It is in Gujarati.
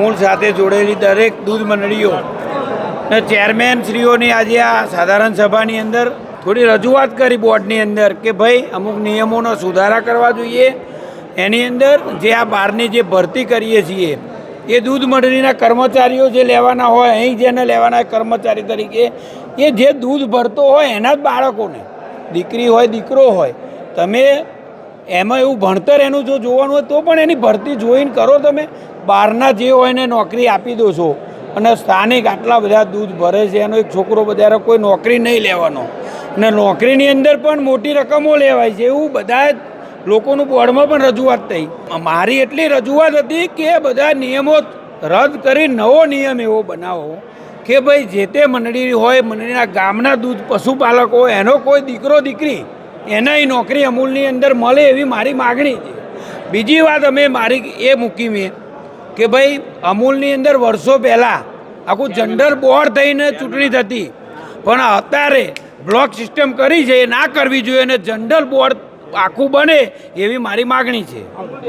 અમૂલ સાથે જોડેલી દરેક દૂધ મંડળીઓ ને ચેરમેન શ્રીઓની આજે આ સાધારણ સભાની અંદર થોડી રજૂઆત કરી બોર્ડની અંદર કે ભાઈ, અમુક નિયમોનો સુધારા કરવા જોઈએ. એની અંદર જે આ બહારની જે ભરતી કરીએ છીએ, એ દૂધ મંડળીના કર્મચારીઓ જે લેવાના હોય, અહીં જેને લેવાના કર્મચારી તરીકે, એ જે દૂધ ભરતો હોય એના જ બાળકોને, દીકરી હોય, દીકરો હોય, તમે એમાં એવું ભણતર એનું જો જોવાનું હોય તો પણ એની ભરતી જોઈને કરો તમે. બહારના જે હોય એને નોકરી આપી દો છો. અને સ્થાનિક આટલા બધા દૂધ ભરે છે, એનો એક છોકરો બધારે કોઈ નોકરી નહીં લેવાનો. અને નોકરીની અંદર પણ મોટી રકમો લેવાય છે, એવું બધા જ લોકોનું બોર્ડમાં પણ રજૂઆત થઈ. મારી એટલી રજૂઆત હતી કે બધા નિયમો રદ કરી નવો નિયમ એવો બનાવો કે ભાઈ જે તે મંડળી હોય, મંડળીના ગામના દૂધ પશુપાલકો હોય, એનો કોઈ દીકરો દીકરી એનાય નોકરી અમૂલની અંદર મળે એવી મારી માગણી છે. બીજી વાત અમે મારી એ મૂકી મેં કે ભાઈ, અમૂલની અંદર વર્ષો પહેલાં આખું જનરલ બોર્ડ થઈને ચૂંટણી થતી. પણ અત્યારે બ્લોક સિસ્ટમ કરી છે, એ ના કરવી જોઈએ અને જનરલ બોર્ડ આખું બને એવી મારી માગણી છે.